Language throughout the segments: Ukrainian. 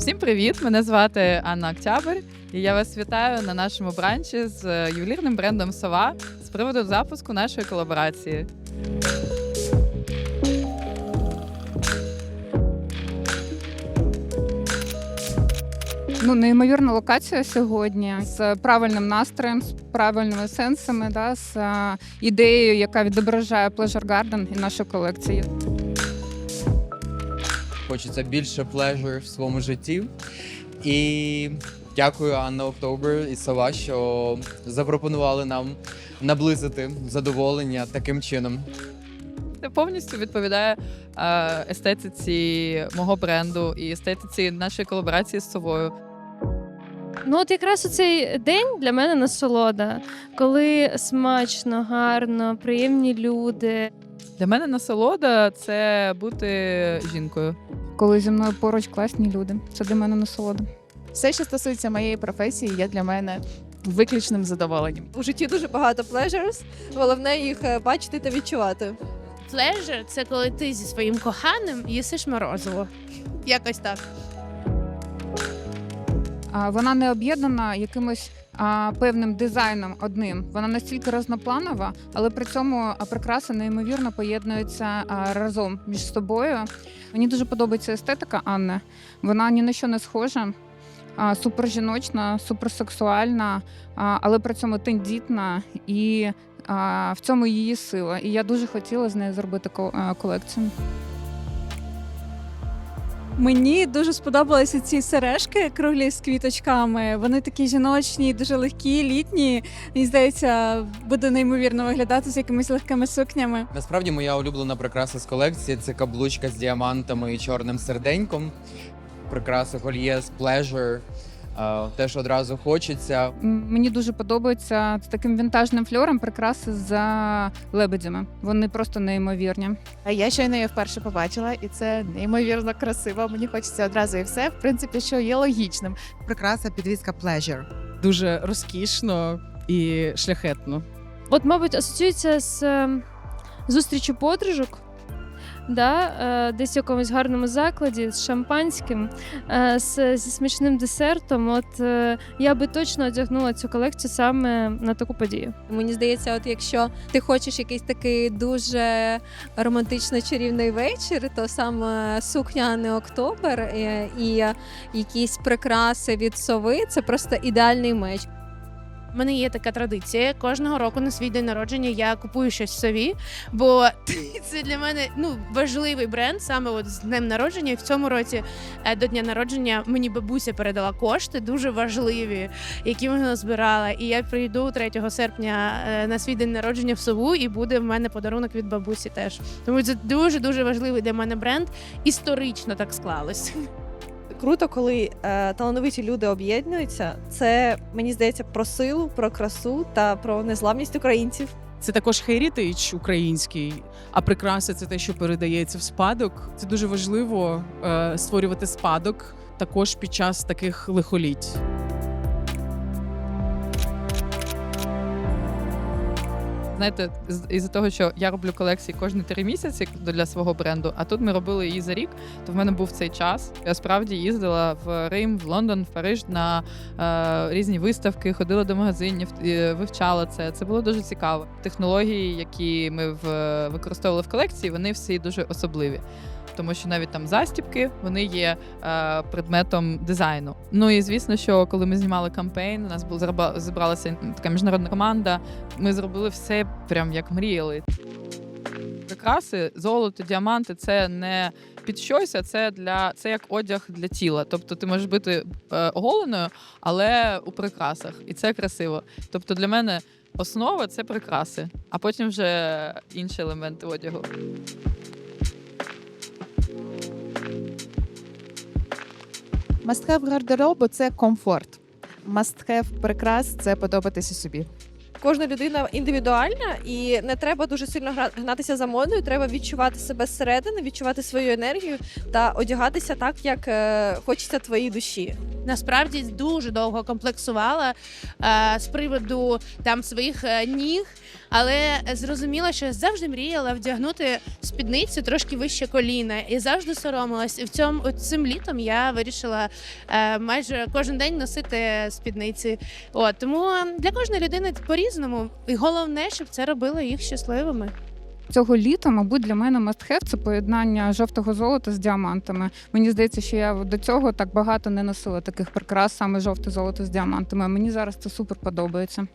Всім привіт! Мене звати Анна Октябрь, і я вас вітаю на нашому бранчі з е, ювелірним брендом Сова з приводу запуску нашої колаборації. Ну, неймовірна локація сьогодні з правильним настроєм, з правильними сенсами, да, з е, ідеєю, яка відображає Pleasure Garden і нашу колекцію. Хочеться більше плежер в своєму житті. І дякую Анна Октобер і Сова, що запропонували нам наблизити задоволення таким чином. Це повністю відповідає е, естетиці мого бренду і естетиці нашої колаборації з совою. Ну, от якраз у цей день для мене насолода, коли смачно, гарно, приємні люди. Для мене насолода це бути жінкою. Коли зі мною поруч класні люди. Це для мене насолода. Все, що стосується моєї професії, є для мене виключним задоволенням. У житті дуже багато pleasures, головне їх е, бачити та відчувати. Pleasure – це коли ти зі своїм коханим їсиш морозиво. Якось так. А, Вона не об'єднана якимось а, певним дизайном одним. Вона настільки різнопланова, але при цьому прикраси неймовірно поєднуються а, разом між собою. Мені дуже подобається естетика Анни. Вона ні на що не схожа. Супер жіночна, суперсексуальна, але при цьому тендітна і в цьому її сила. І я дуже хотіла з нею зробити колекцію. Мені дуже сподобалися ці сережки круглі з квіточками. Вони такі жіночні, дуже легкі, літні. Мені здається, буде неймовірно виглядати з якимись легкими сукнями. Насправді моя улюблена прикраса з колекції це каблучка з діамантами і чорним серденьком. Прикраса Гольє з плежер. Теж одразу хочеться. Мені дуже подобається з таким вінтажним фльором прикраси за лебедями. Вони просто неймовірні. А я щойно її вперше побачила, і це неймовірно красиво. Мені хочеться одразу і все, в принципі, що є логічним. прикраса підвізка Pleasure. дуже розкішно і шляхетно. От, мабуть, асоціюється з е, зустрічю подружок. Да, е, десь в якомусь гарному закладі з шампанським, е, з, зі смачним десертом. От е, я би точно одягнула цю колекцію саме на таку подію. Мені здається, от якщо ти хочеш якийсь такий дуже романтично чарівний вечір, то саме сукня не октобер е, і якісь прикраси від сови це просто ідеальний меч. У мене є така традиція. Кожного року на свій день народження я купую щось сові, бо це для мене ну важливий бренд саме от з днем народження. І в цьому році е, до дня народження мені бабуся передала кошти, дуже важливі, які вона збирала. І я прийду 3 серпня е, на свій день народження в сову, і буде в мене подарунок від бабусі теж. Тому це дуже дуже важливий для мене бренд. Історично так склалось. Круто, коли е, талановиті люди об'єднуються. Це мені здається про силу, про красу та про незламність українців. Це також херітич український, а прикраса це те, що передається в спадок. Це дуже важливо е, створювати спадок також під час таких лихоліть. Знаєте, із-за того, що я роблю колекції кожні три місяці для свого бренду, а тут ми робили її за рік, то в мене був цей час. Я справді їздила в Рим, в Лондон, в Париж на е, різні виставки, ходила до магазинів, вивчала це. Це було дуже цікаво. Технології, які ми в, використовували в колекції, вони всі дуже особливі. Тому що навіть там застібки вони є е, предметом дизайну. Ну і звісно, що коли ми знімали кампейн, у нас була зібралася така міжнародна команда. Ми зробили все прям як мріяли. Прикраси, золото, діаманти це не під щось, а це для це як одяг для тіла. Тобто ти можеш бути е, оголеною, але у прикрасах, і це красиво. Тобто для мене основа це прикраси, а потім вже інші елементи одягу. Мастхев гардеробу це комфорт. Мастхев прикрас це подобатися собі. Кожна людина індивідуальна, і не треба дуже сильно гнатися за модою. Треба відчувати себе зсередини, відчувати свою енергію та одягатися так, як е, хочеться твоїй душі. насправді дуже довго комплексувала е, з приводу там своїх е, ніг, але зрозуміла, що завжди мріяла вдягнути спідницю трошки вище коліна і завжди соромилась. І в цьому цим літом я вирішила е, майже кожен день носити спідниці. От тому для кожної людини по-різному, і головне, щоб це робило їх щасливими. Цього літа, мабуть, для мене have – це поєднання жовтого золота з діамантами. Мені здається, що я до цього так багато не носила таких прикрас, саме жовте золото з діамантами. Мені зараз це супер подобається.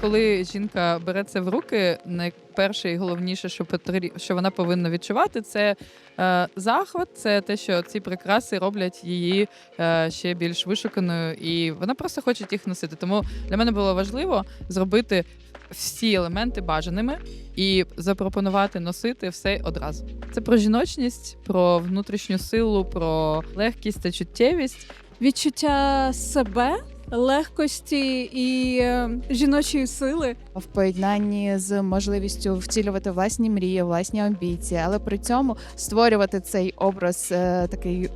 Коли жінка бере це в руки, найперше і головніше, що потрі- що вона повинна відчувати, це е, захват, це те, що ці прикраси роблять її е, ще більш вишуканою, і вона просто хоче їх носити. Тому для мене було важливо зробити всі елементи бажаними і запропонувати носити все одразу. Це про жіночність, про внутрішню силу, про легкість та чуттєвість. Відчуття себе, легкості і е, жіночої сили. в поєднанні з можливістю втілювати власні мрії, власні амбіції, але при цьому створювати цей образ е, такий.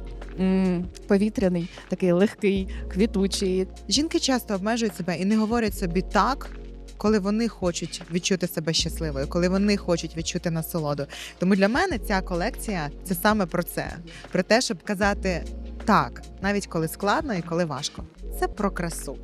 Повітряний, такий легкий, квітучий. Жінки часто обмежують себе і не говорять собі так, коли вони хочуть відчути себе щасливою, коли вони хочуть відчути насолоду. Тому для мене ця колекція це саме про це: про те, щоб казати так, навіть коли складно і коли важко. Це про красу.